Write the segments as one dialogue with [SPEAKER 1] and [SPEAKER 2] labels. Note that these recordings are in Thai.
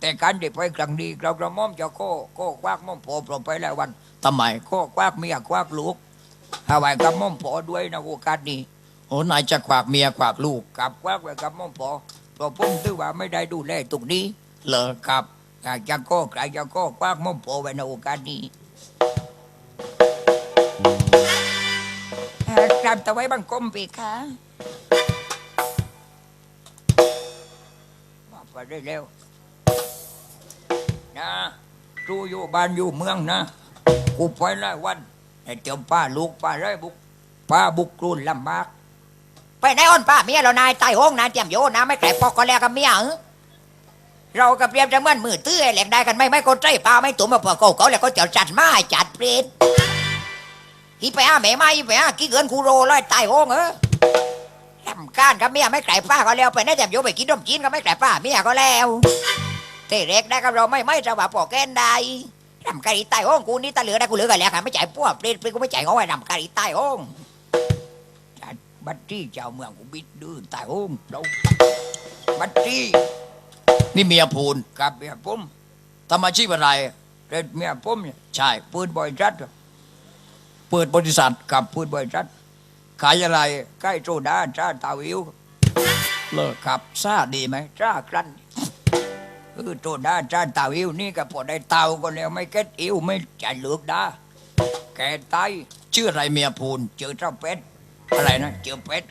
[SPEAKER 1] แต่การเด็กไปครั้งนี้เรากระม่อมจะโก้โก้ควักม่อมโผปลไปแล้ววัน
[SPEAKER 2] ทำไม
[SPEAKER 1] โก้ควักเมียควักลูกหาไว้กับม่อมโผด้วยนะโอกาสนี้
[SPEAKER 2] โอ้นายจะขวากเมียขวากลูก
[SPEAKER 1] กับควักไว้กับม่อมโผเพราะผมถือว่าไม่ได้ดูแลตรงนี้
[SPEAKER 2] เหรอ
[SPEAKER 1] ครับอยากจะโก้ใครจะโก้ควักม่อมโผไว้ในโอกาสนี้กราบตะไว้บังคมปีค่ะมาไปได้เร็ว นะรูอยู่บ้านอยู่เมืองนะกูไปหลายวันไอ้เจ้าป้าลูกป้าไรบุกป้าบุกกรุนลำบาก
[SPEAKER 3] ไปไหนอ้อนป้าเมียเรานายใต้ห้องนะเตรียมโยนนะไม่แกลปอกก็แล้วกับเมียเออเรากับเปรียบจะเหมือนมือตื้อแหลกได้กันไม่ไม่ก็ใจปลาไม่ตุ่มมาพอเก่าเขาแล้วก็เจะจัดมาจัดเปรตอีไปอาแม่ไมาอีไปอากี่เกินคูโรเลยใต้ห้องเออลำก้านกับเมียไม่แกลป้าก็แล้วไปไหนเตรียมโยไปกินนมจีนก็ไม่แกลป้าเมียก็แล้ว เทเร็กได้กับเราไม่ไม่จะว่าปอกแกนได้ลำกะดีใต้ห้องกูนี่ตาเหลือได้กูเหลือกันแล้วค่ะไม่จ่ายพวกเปรตเปรตกูไม่จ่ายเขาไว้ลำกะดีใต้ห้อง
[SPEAKER 1] บัตรที่เจ้าเมืองกูบิดดื้อตายโอ้มเราบัตรที่
[SPEAKER 2] นี่เมียพูน
[SPEAKER 1] กับเมียผม
[SPEAKER 2] ทำอาชีพอะไร
[SPEAKER 1] เด็ดเมียผมเนี่ย
[SPEAKER 2] ใช่เปื
[SPEAKER 1] นบอยจัด
[SPEAKER 2] เปิดบริษัท
[SPEAKER 1] กับเปืนบอยจัด
[SPEAKER 2] ขายอะไร
[SPEAKER 1] ใกล้โซดาจ้าตาวิว
[SPEAKER 2] เลิกครับซาดีไหม
[SPEAKER 1] จ้าครัน เออโซดาจ้าตาวิวนี่ก็พอได้เตาก็แล้วไม่เก็ตอิวไม่จะเลือกดาแกตาย
[SPEAKER 2] ชื่ออะไรเมียพูน
[SPEAKER 1] เจอเจ้าเป็ดอะไรนะเจอเป็ด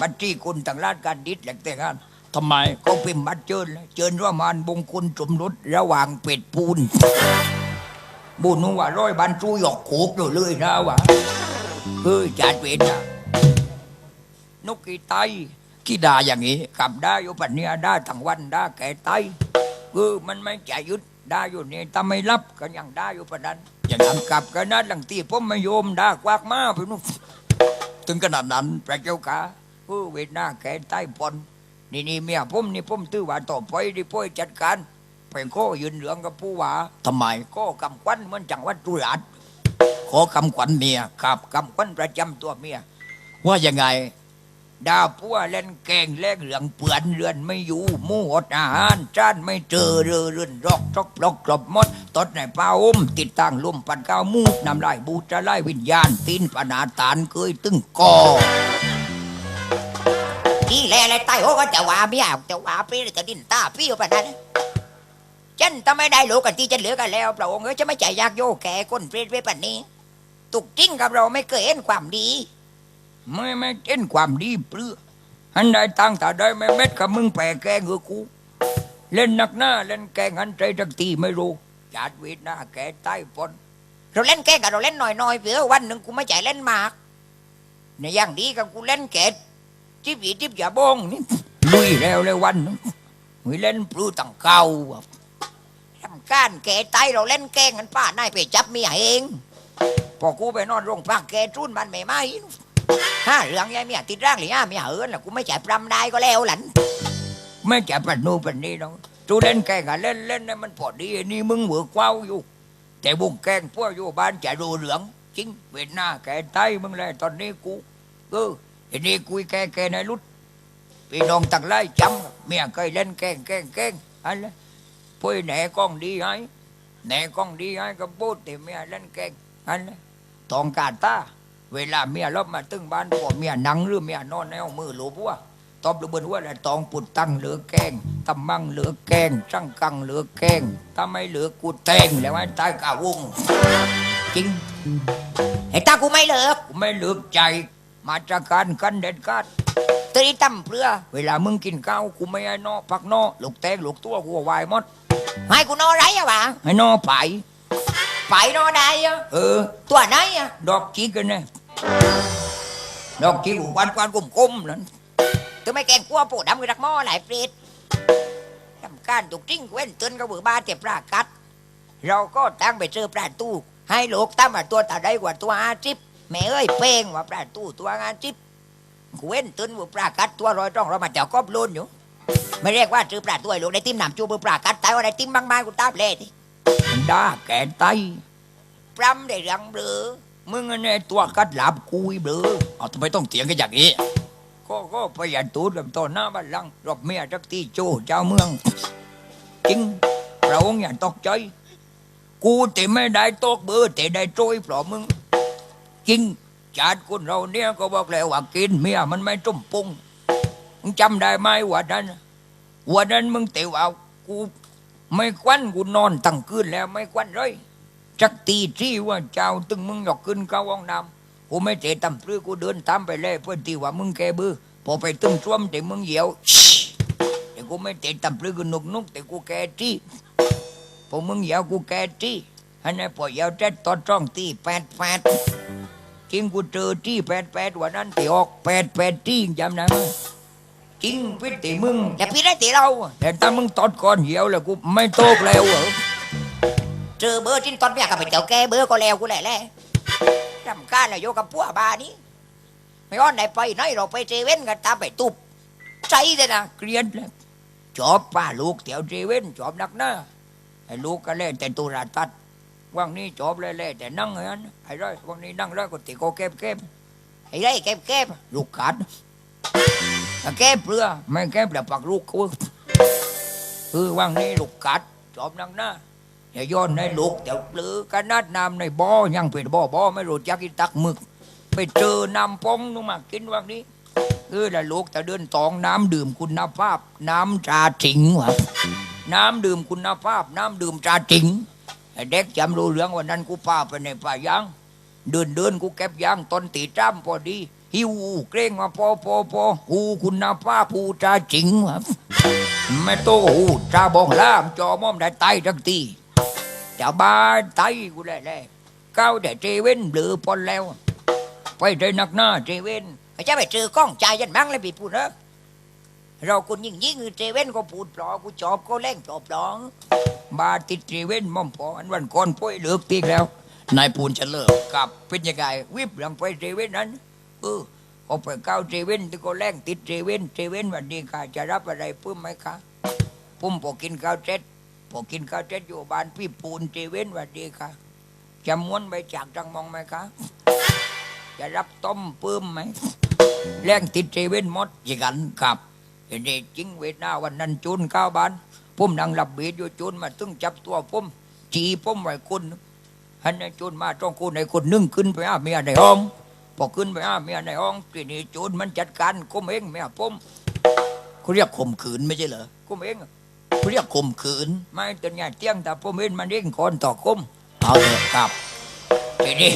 [SPEAKER 1] บัตรที่คุณทางราชการดิษแหลกแต่งงาน
[SPEAKER 2] ทำไม
[SPEAKER 1] เขาพิมพ์บัตรเชิญเชิญว่ามานบงคุณสมรสระหว่างเป็ดปูนบุญว่าร้อยบันจูหยอกโขกอยู่เลยนะวะเฮ้ยจัดเป็ดนะนกกีไต
[SPEAKER 2] ขี้ดาอย่างนี้
[SPEAKER 1] ขับได้อยู่ปันเนียได้ทั้งวันได้แก่ไต คือมันไม่จะยุดได้อยู่นี่ถ้าไม่รับก็ยังได้อยู่ประนั้น
[SPEAKER 2] อย่างนั้น
[SPEAKER 1] กลับกันนั้นหลังตีผมไม่โยมได้กวากมาไปนู่น
[SPEAKER 2] ถึงขนาดนั้น
[SPEAKER 1] พระเจ้าค่ะเออเวทนาแก่ไตปอนนี่นี่เมียผมนี่ผมตื้อว่าต่อไปดิพ่อยจัดการไปโคยืนเหลืองกับผู้ว่า
[SPEAKER 2] ทำไม
[SPEAKER 1] ก็กำควันเหมือนจังหวัดตุราษฎร์
[SPEAKER 2] ขอคำขวัญเมีย
[SPEAKER 1] ครับกำควันประจำตัวเมีย
[SPEAKER 2] ว่ายังไง
[SPEAKER 1] ดาวพัวเล่นแกงเล่นเหลืองเปือนเรือนไม่อยู่มู่อดอาหารจานไม่เจอเรือเรือนรอกทอกปลอกกรอบมดตดในป้าอุ้มติดตั้งลมปันก้าวมูกนำลายบูจะไล่วิญญาณตีนปนาตานเคยตึงกอ
[SPEAKER 3] ที่แลอะไรใต้ห้องก็จะว่าเมียจะว่าเปรตจะดินตาพี่อยู่ปนั้นฉันถ้าไม่ได้ลูกกันที่จะเหลือกันแล้วพระองค์เอ้ยจะไม่ใจยากโยแก่คนเปรตไว้ปานนี้ตุกจริงกับเราไม่เคยเห็นความดี
[SPEAKER 1] ไม่ไม่เช่นความดีเปลืออันใดตั้งแต่ได้ไม่เม็ดกับมึงแปรแกงเงือกู เล่นหนักหน้าเล่นแกงอันใจทักทีไม่รู้จัดเวทหน้าแกใต้ปน
[SPEAKER 3] เราเล่นแก่กับเราเล่นหน่อยๆเผื่อวันหนึ่งกูไม่ใจเล่นมากในอย่างดีกับกูเล่นแก่จิบหยีจิบหยาบงนี่
[SPEAKER 1] ลุยแล้วเลยวันหนึงวิเล่นปลื้ตั้งเก่า
[SPEAKER 3] ทำการแก่ตายเราเล่นแกงกันป้านายไปจับเมียเอง
[SPEAKER 1] พอกูไปนอนโรงพัก
[SPEAKER 3] แกจุนมันไม่ไหม ห้าเรื่องยายเมียติดร่างหรือห้าเมียเอินล่ะกูไม่จ่ายปรำได้ก็แล้วหลัน
[SPEAKER 1] ไม่จะปันนูปันนี้น้องจูเล่นแกงอะเล่นเล่นเนี่ยมันพอดีนี่มึงเหวือเว้าอยู่ แต่บุงแกงพวกอยู่บ้านจะดูเหลืองจริงเวทหน้าแกใต้มึงเลยตอนนี้กูเออไอ้นี่กุยแกแกในรุดพี่น้องตักไล่จำเมียเคยเล่นแกงแกงแกงอะไรพ่อยแหนกล้องดีให้แหนกล้องดีให้ก็พูดแต่เมียเล่นแกงอะไรตองกาตา เวลาเมียรบมาตึงบ้านพวกเมียนั่งหรือเมียนอนในเอามือหลูบว่าตอบระเบิดว่าอะไรตองปุดตั้งเหลือแกงตำมั่งเหลือแกงช่างกังเหลือแกงถ้าไม่เหลือกูแตงแล้วไอ้ตายกาวงจริง
[SPEAKER 3] ไอ้ตากูไม่เลิก
[SPEAKER 1] กูไม่เหลือกใจ มาจากการกันเด็ดขาด
[SPEAKER 3] ตรีตั้มเปลือ
[SPEAKER 1] เวลามึงกินข้าวกูไม่ให้นอพักนอลูกแตงลูกตัวกูวายหมด
[SPEAKER 3] ให้กูนอนไรอะวะ
[SPEAKER 1] ให้นอไป
[SPEAKER 3] ไปนอนได้อะ
[SPEAKER 1] เออ
[SPEAKER 3] ตัวไหนอะ
[SPEAKER 1] ดอกจีกันเนี่ยดอกจีกูวันวันกลมๆนั่น
[SPEAKER 3] ตัวไม่แกล้งกลัวปูดำกับรักหม้อหลายเปรตทำการตุกจริงเว้นเตือนกับบือบ้าเจ็บปลากัด เราก็ตั้งไปเจอปลาตู้ ให้ลูกตั้มมาตัวตาได้กว่าตัวอาจิบแม่เอ้ยเป้งว่าปลาตู้ตัวอาจิบกูเว้นเตือนบือปลากัดตัวรอยต้องเรามาเจ้ากอบลุนอยู่ ไม่เรียกว่าซื้อปลาตัวไอ้ลูกได้ติ้มหนำจูบือปลากัดตายว่าได้ติ้มบางไม้กูตาเล่ที่
[SPEAKER 1] ด่าแกไต
[SPEAKER 3] ปรำได้เรังเบลอ
[SPEAKER 1] มึงอันเนี่ยตัวกัดหลับกุยเบลอ
[SPEAKER 2] เอาทำไมต้องเถียงกันอย่างนี้
[SPEAKER 1] ก็ก็ประหยัดตูดกับตอนหน้าบ้านหลังรบเมียจักตีโจเจ้าเมือง จริงระองค์อย่าตกใจ กูแต่ไม่ได้ตกเบอร์แต่ได้โจยเพราะมึง จริงชาติคนเราเนี่ยก็บอกแล้วว่ากินเมียมันไม่ต้มปรุงมึงจำได้ไหมวันนั้นวันนั้นมึงเตะเอากู ไม่ควันกูนอนตั้งคืนแล้วไม่ควันเลยจักตีที่ว่าเจ้าตึงมึงหยอกขึ้นเข้าห้องน้ำกูไม่เตะตำปรือกูเดินตามไปเลยเพื่อที่ว่ามึงแกบือพอไปตึงช่วมแต่มึงเหยียวแต่กูไม่เตะตำปรือกูนุกนุกแต่กูแกที่พอมึงเหยียวกูแกที่ฮันไอ้พอเหยียวเจ็ดตอนจ้องตีแปดแปดจริงกูเจอที่แปดแปดวันนั้นตีออกแปดแปดที่จำได้ไหม จริงพิธีมึง
[SPEAKER 3] แต่พี่ได้ตีเรา
[SPEAKER 1] แต่ถ้ามึงตอดก่อนเหี่ยวแล้วกูไม่โตกแล้วเหรอ
[SPEAKER 3] เจอเบอร์จิ้นตอนเมียกับไปเจ้าแกเบอร์ก็แล้วกูแหละแหละรำการเลยโยกับพวกบานี้ไม่อ้อนไหนไปไหนเราไปเจเว่นกันตามไปตุบใจเลยนะ
[SPEAKER 1] เกลียดเลยจอบป้าลูกเตี๋ยวเจเว่นจอบนักหน้าไอ้ลูกก็เล่นแต่ตุราตัดว่างนี้จอบเลยๆแต่นั่งอย่างนั้นไอ้ร้อยว่างนี้นั่งร้อยก็ติโกเก็บเก็บ
[SPEAKER 3] ไอ้ไรเก็บเก็บ
[SPEAKER 1] ลูกขาดถ้า แก้เปลือไม่แก้แต่ปักลูกกูคือว่างนี้ลูกกัดจอบนักหน้าอย่าย้อนในลูกเดี๋ยวเปลือกันนัดน้ำในบ่อยังเป็นบ่อบ่อไม่รู้จักกินตักหมึก ไปเจอน้ำปองนู่นมากินว่างนี้คือละลูกแต่เดินตองน้ำดื่มคุณภาพ น้ำตราถิงวะน้ำดื่มคุณภาพ น้ำดื่มตราถิงไอเด็กจำรู้เรื่องวันนั้นกูพาไปในป่ายางเดินเดินกูเก็บยางต้นตีจ้ำพอดี หิวเกรงมาพอพอพอหูคุณภาพหูตราถิงวะไม่โตหูตาบองล่ามจอมอมได้ไตทั้งทีจะบาไตกูได้แล้วก้าวแต่เจเว้นเบลือปอนแล้ว ไปได้นักหน้าเจเว้น
[SPEAKER 3] ไม่ใช่ไปเจอกล้องใจยันมั่งเลยพี่พูดเนอะเราคุณยิ่งยิ่งเจเว่นก็พูดปลอกูจอบก็เล่งจอบปลอง
[SPEAKER 1] บาติดเจเว้นม่อมพออันวันก่อนป่วยเหลือกตีแล้ว
[SPEAKER 2] นายปูนจะเลิก
[SPEAKER 1] กับเป็นยังไงวิบหลังไปเจเว้นนั้น เออเอาไปก้าเจเว้นที่ก็แรงติดเจเว้นเจเว้นวันนี้ค่ะ จะรับอะไรเพิ่มไหมคะพุ่มพอกินข้าวเจ็ดพอกินข้าวเจ็ดอยู่บ้านพี่ปูนเจเว้นวันนี้ค่ะ จะม้วนไปจากจังมองไหมคะจะรับต้มเพิ่มไหมแรงติดเจเว้นหมด
[SPEAKER 2] ย่างนั้น
[SPEAKER 1] กับเห็นได้จริงเวทนาวันนั้นจูนเข้าวบ้านผมนังหลับเบียดอยู่จูนมาตึงจับตัวผมจีผมไว้คนฮันนจูนมาต้องคนในคนนึ่งขึ้นไปหาเมียในห้อง พอขึ้นไปหาเมียในห้องทีนี้จูนมันจัดการกุมเองเมียผม
[SPEAKER 2] เขาเรียกข่มขืนไม่ใช่เหรอ
[SPEAKER 1] กุมเอง
[SPEAKER 2] เขาเรียกข่มขืน
[SPEAKER 1] ไม่จนใหญ่เตี้ยงแต่ผมเองมันเองคนต่อกุม
[SPEAKER 2] เอาเถอะครับ
[SPEAKER 1] ทีนี้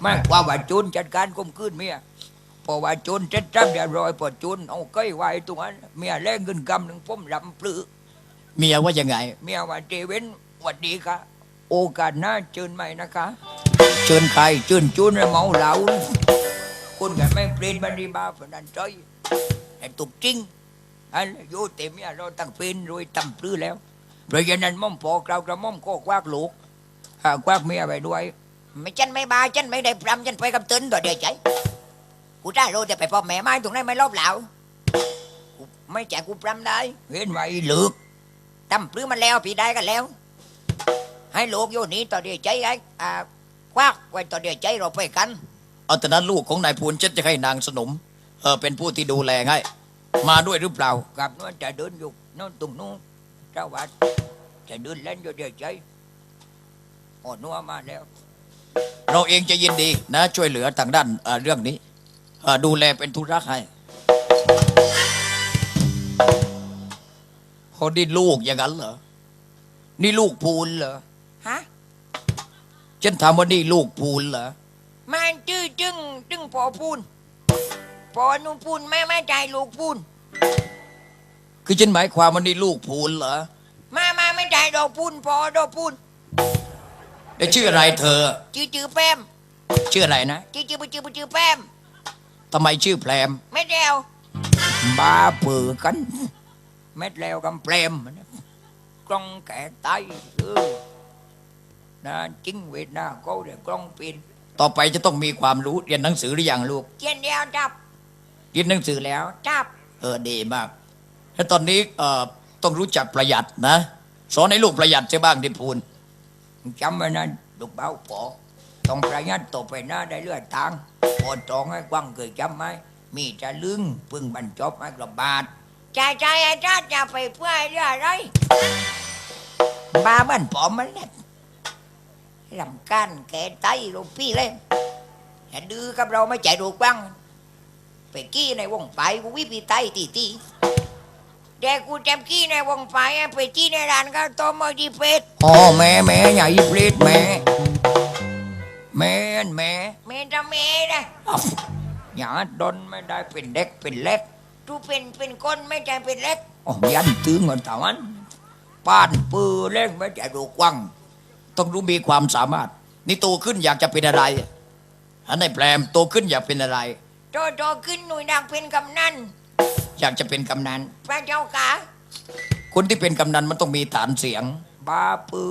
[SPEAKER 1] ไม่ว่าว่าจูนจัดการกุมขึ้นเมียพอว่าจูนเจ็ดจับเรียบร้อยพอจูนเอาเก้ยไว้ตรงนั้นเมียแรงขึ้นกำหนึ่งผมลำปลือ
[SPEAKER 2] เมียว่ายังไง
[SPEAKER 1] เมียว่าเจเว้นหวัดดีค่ะ โอกาสหน้าเชิญใหม่นะคะ
[SPEAKER 2] เชิญใคร
[SPEAKER 1] เชิญจูนและเมาเหล้าคุณกันไม่เปลี่ยนบันดีบาฝันนันใจแต่ตุกจริงอันโยเต็มเนี่ยเราตั้งเป็นรวยตั้งปลื้อแล้วเพราะฉะนั้นม่อมพอกเรากระม่อมก็ควักลูกอ่าควักเมียไปด้วย
[SPEAKER 3] ไม่ฉันไม่บาฉันไม่ได้ปรำฉันไปกับตึนตัวเดียวใจกูได้รู้จะไปพบแม่ไม้ตรงนั้นไม่รอบเหล่ากูไม่แจกกูปรำได้
[SPEAKER 1] เห็นไว้เหลือก
[SPEAKER 3] ตั้มปลื้มมันแล้วพี่ได้กันแล้ว ให้ลูกอยู่นี่ต่อเดียวใจไอ้อ่า ควักไว้ต่อเดียวใจเราไปกัน
[SPEAKER 2] เอาแต่นั้นลูกของนายปูนเจ็ดจะให้นางสนมเออเป็นผู้ที่ดูแลให้มาด้วยหรือเปล่า
[SPEAKER 1] กับนู้นจะเดินอยู่โนู้นตรงนู้นเจ้าวัดจะเดินเล่นอยู่เดียวใจอ่อนนัวมาแล้ว
[SPEAKER 2] เราเองจะยินดีนะ ช่วยเหลือทางด้านเอ่อเรื่องนี้เอ่อดูแลเป็นธุระให้เขาได้ลูกอย่างนั้นเหรอ นี่ลูกพูนเหรอ
[SPEAKER 3] ฮะ
[SPEAKER 2] ฉันถามว่านี่ลูกพูนเหรอ
[SPEAKER 3] มันชื่อจึงจึงพอพูนพอนุ่นพูนแม่ไม่ใจลูกพูน
[SPEAKER 2] คือฉันหมายความว่านี่ลูกพูนเหรอ
[SPEAKER 3] มามาไม่ใจดอกพูนพอดอกพูน
[SPEAKER 2] ได้ชื่ออะไรเธอ
[SPEAKER 3] ชื่อจือแป้ม
[SPEAKER 2] ชื่ออะไรนะ
[SPEAKER 3] ชื่อจือจือจือแป้ม
[SPEAKER 2] ทำไมชื่อแพรม
[SPEAKER 3] ไม่เดียว
[SPEAKER 1] บาเปือกันเม็ดแล้วกำเปรมกล้องแก่ไตเออ นะจริงเวทนาก็เดี๋ยวกล้องปิน
[SPEAKER 2] ต่อไปจะต้องมีความรู้เรียนหนังสือหรือยังลูก
[SPEAKER 3] เจียนเดียวจับ
[SPEAKER 2] เรียนหนังสือแล้ว
[SPEAKER 3] จับ
[SPEAKER 2] เออดีมากแล้วตอนนี้เอ่อต้องรู้จักประหยัดนะสอนให้ลูกประหยัดใช่บ้างที่พูน
[SPEAKER 1] จำไว้นะลูกเบาปอต้องประหยัดต่อไปหน้าได้เลือดทางพอตองให้กว้างเคยจำไหมมีจะลึงพึ่งบรรจบให้กระบาด
[SPEAKER 3] ใจใจไอ้จ้าจะไปเพื่อให้เรื่องอะไร
[SPEAKER 1] บ้าเหมันปอมมันเนี่ย รำกันแกไตลูกพี่เลยอย่าดื้อกับเราไม่ใจดูกว้างไปกี้ในวงไฟกูวิปีไตตีตีเด็กกูจำกี้ในวงไฟอะไปจี้ในร้านก็ต้มมาดีเป็ด
[SPEAKER 4] อ๋อแม่แม่อย่าอีเปรตแม่แม่นแม่
[SPEAKER 1] เมนจะเมนะ
[SPEAKER 4] อ้าวอย่าดนไม่ได้เป็นเด็กเป็นเล็ก
[SPEAKER 1] ตูเป็นเป็นก้นไม่ใช่เป็นเล็ก
[SPEAKER 4] อ๋อยันตึงกันตาวันป้านปือเล่นไม่ใจดูกว้าง
[SPEAKER 2] ต้องรู้มีความสามารถ นี่โตขึ้นอยากจะเป็นอะไรอันในแปลมโตขึ้นอยากเป็นอะไร
[SPEAKER 1] โตโตขึ้นหน่วยนางเป็นกำนัน
[SPEAKER 2] อยากจะเป็นกำนัน
[SPEAKER 1] พระเจ้าค่ะ
[SPEAKER 2] คนที่เป็นกำนันมันต้องมีฐานเสียง
[SPEAKER 4] บาปือ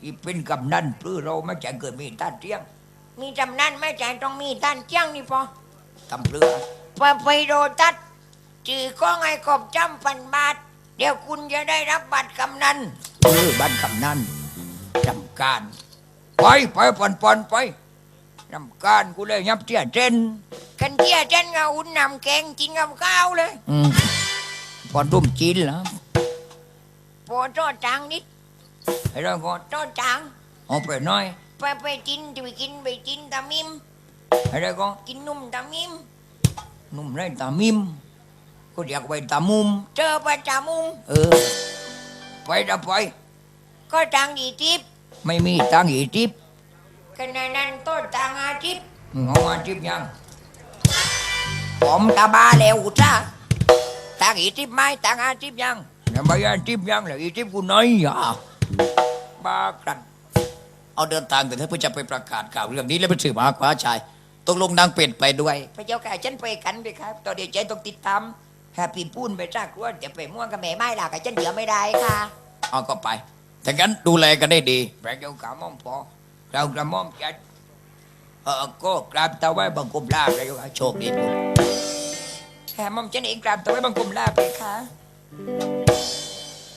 [SPEAKER 4] ที่เป็นกำนันปือเราไม่ใจเกิดมีต้านเที่ยง
[SPEAKER 1] มีกำนันไม่ใช่ต้องมีท่านเจ้างนี่พอ
[SPEAKER 4] ทำเรือ
[SPEAKER 1] พอไปโรตัดจือก็ไงกบจำพันบาท เดี๋ยวคุณจะได้รับบัตรกำนัน
[SPEAKER 4] เออบ้านกำนัน จำการ ไปไปปอนปอนไปจำการกูเลยยับเตี้ยเจน
[SPEAKER 1] กันเที่ยฉันก็อุ่นนำแกงกินกับข้าวเลย
[SPEAKER 4] อืมปอนรุ่มจีนเหรอ
[SPEAKER 1] พอโตจางนิด
[SPEAKER 4] ให้เราก่อน
[SPEAKER 1] โตจาง
[SPEAKER 4] เอาไปหน่อย
[SPEAKER 1] ไปไปกินจะไปกินไปกินตามิม
[SPEAKER 4] ให้เราก่อน
[SPEAKER 1] กินนุ่มตามิม
[SPEAKER 4] หนุ่มไรตามิมก็อยากไปตามุม
[SPEAKER 1] เจอประจามุง
[SPEAKER 4] เออ ไปจะไป
[SPEAKER 1] ก็จางดีทิพย์
[SPEAKER 4] ไม่มีตังค์อีทิป
[SPEAKER 1] กันในนั้นโตจางอาทิพย์
[SPEAKER 4] เอามาทิปยัง
[SPEAKER 1] ผมตาบาแล้วจ้าตางอีทิพย์ไหม่ตางอาทิพย์ยัง
[SPEAKER 4] อย่าไปยันทิปยังเลยอีทิปกูน้อยอะบ้ากัน
[SPEAKER 2] เอาเดินทางแต่ถ้าเพื่อจะไปประกาศข่าวเรื่องนี้แล้วไปสื่อมหาคว้าชายตกลงนางเป็ดไปด้วย
[SPEAKER 1] พระเจ้าค่ะฉันไปกันไปครับตอนเดียวใจต้องติดตามแฮปปี้พูนไปจ้ากลัวจะไปม่วงกับแม่ไม่ล่ะกับฉันเดี๋ยวไม่ได้ค่ะ
[SPEAKER 2] เอาก็ไป แต่งั้นดูแลกันได้ดี
[SPEAKER 4] พระเจ้าข่ามอมพอเรากระหม่อมจัดเออก็กราบตะไว้บังคมลาพระเจ้าค่ะ
[SPEAKER 2] โชคดีทุก
[SPEAKER 1] แฮมอมฉันเองกราบตัวไว้บังคมลาไปค่ะ